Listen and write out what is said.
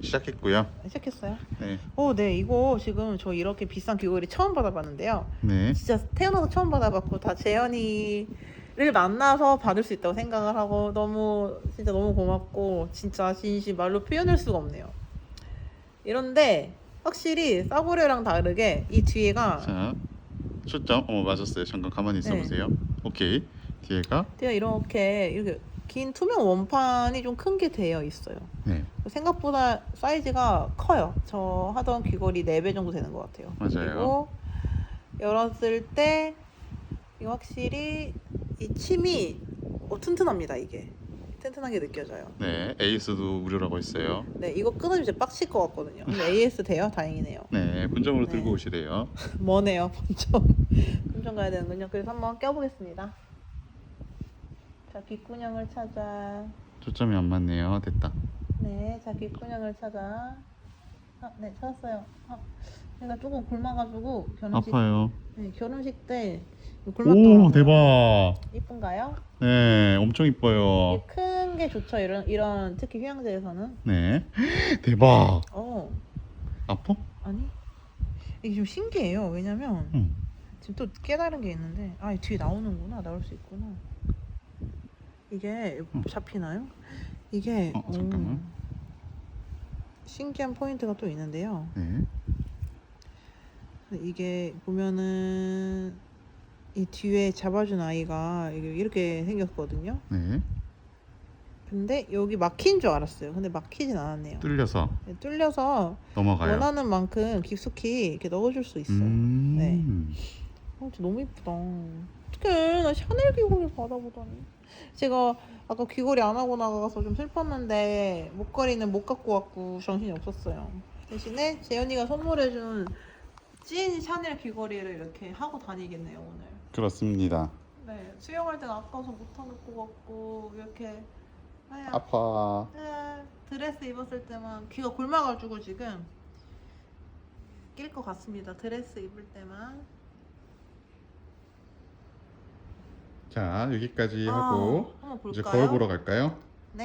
시작했고요. 시작했어요? 네, 어, 네. 이거 지금 저 이렇게 비싼 귀걸이 처음 받아봤는데요. 네, 진짜 태어나서 처음 받아봤고 다 재현이를 만나서 받을 수 있다고 생각을 하고 너무 진짜 너무 고맙고 진짜 진심 말로 표현할 수가 없네요. 이런데 확실히 싸구려랑 다르게 이 뒤에가 자, 초점. 어 맞았어요. 잠깐 가만히 있어 네. 보세요. 오케이. 뒤에가 뒤에 이렇게 이렇게 긴 투명 원판이 좀 큰 게 되어 있어요. 네, 생각보다 사이즈가 커요. 저 하던 귀걸이 4배 정도 되는 것 같아요. 맞아요. 그리고 열었을 때 확실히 이 침이 어, 튼튼합니다. 이게 튼튼하게 느껴져요. 네, 에이스도 무료라고 했어요. 네, 이거 끊어지면 진짜 빡칠 것 같거든요. 근데 AS 돼요? 다행이네요. 네, 분점으로 네. 들고 오시래요. 머네요, 본점. 본점 가야 되는군요. 그래서 한번 껴보겠습니다. 자, 귓구녕을 찾아. 초점이 안 맞네요. 됐다. 네, 자 귓구녕을 찾아. 아, 네, 찾았어요. 아, 제가 조금 굶어가지고 결혼식 아파요. 네, 결혼식 때 굶었더라고요. 오, 대박. 이쁜가요? 네, 엄청 이뻐요. 큰 게 좋죠. 이런 이런 특히 휴양지에서는. 네, 대박. 어, 아파? 아니 이게 좀 신기해요. 왜냐면 응. 지금 또 깨달은 게 있는데 아, 이 뒤에 나오는구나. 나올 수 있구나. 이게 응. 잡히나요? 이게 어, 잠깐만. 음, 신기한 포인트가 또 있는데요. 네, 이게 보면은 이 뒤에 잡아준 아이가 이렇게 생겼거든요. 네, 근데 여기 막힌 줄 알았어요. 근데 막히진 않았네요. 뚫려서 네, 뚫려서 넘어가요. 원하는 만큼 깊숙이 이렇게 넣어줄 수 있어요. 음, 네. 어, 진짜 너무 이쁘다. 어떡해. 나 샤넬 귀걸이 받아보다니. 제가 아까 귀걸이 안 하고 나가서 좀 슬펐는데 목걸이는 못 갖고 왔고 정신이 없었어요. 대신에 재현이가 선물해준 찐 샤넬 귀걸이를 이렇게 하고 다니겠네요, 오늘. 그렇습니다. 네, 수영할 땐 아까워서 못 하는 것 같고 이렇게 하얀 아파. 네, 드레스 입었을 때만 귀가 골마가지고 지금 낄 것 같습니다. 드레스 입을 때만. 자, 여기까지 아, 하고 이제? 거울 보러 갈까요?